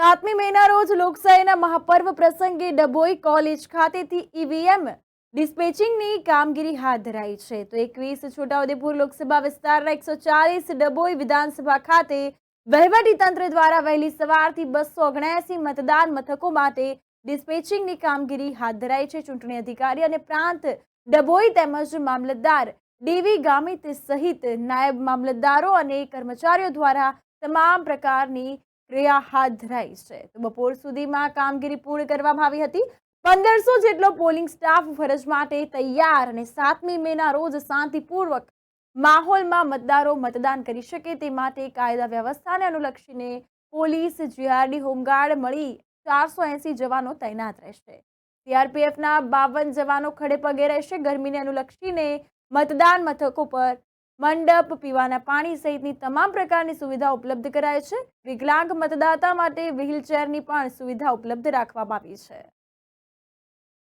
સાતમી મેના રોજ લોકશાહીના મહાપર્વ પ્રસંગે ડભોઈ કોલેજ ખાતેથી ઈવીએમ ડિસ્પેચિંગની કામગીરી હાથ ધરાઈ છે. તો એકવીસ છોટાઉદેપુર લોકસભા વિસ્તારના એકસો ચાલીસ ડભોઈ વિધાનસભા ખાતે વહીવટી તંત્ર દ્વારા વહેલી સવારથી બસો ઓગણસી મતદાન મથકો માટે ડિસ્પેચિંગની કામગીરી હાથ ધરાઈ છે. ચૂંટણી અધિકારી અને પ્રાંત ડભોઈ તેમજ મામલતદાર ડીવી ગામિત સહિત નાયબ મામલતદારો અને કર્મચારીઓ દ્વારા તમામ પ્રકારની ક્રિયા હાથ ધરાઈ છે. તો બપોર સુધીમાં કામગીરી પૂર્ણ કરવામાં આવી હતી. પંદરસો જેટલો પોલિંગ સ્ટાફ ફરજ માટે તૈયાર અને સાતમી મેના રોજ શાંતિપૂર્વક માહોલમાં મતદારો મતદાન કરી શકે તે માટે કાયદા વ્યવસ્થાને અનુલક્ષીને પોલીસ, જીઆરડી, હોમગાર્ડ મળી ચારસો એંસી જવાનો તૈનાત રહેશે. સીઆરપીએફના બાવન જવાનો ખડે પગે રહેશે. ગરમીને અનુલક્ષીને મતદાન મથકો પર મંડપ, પીવાના પાણી સહિતની તમામ પ્રકારની સુવિધા ઉપલબ્ધ કરાય છે. વિકલાંગ મતદાતા માટે વ્હીલચેરની પણ સુવિધા ઉપલબ્ધ રાખવામાં આવી છે.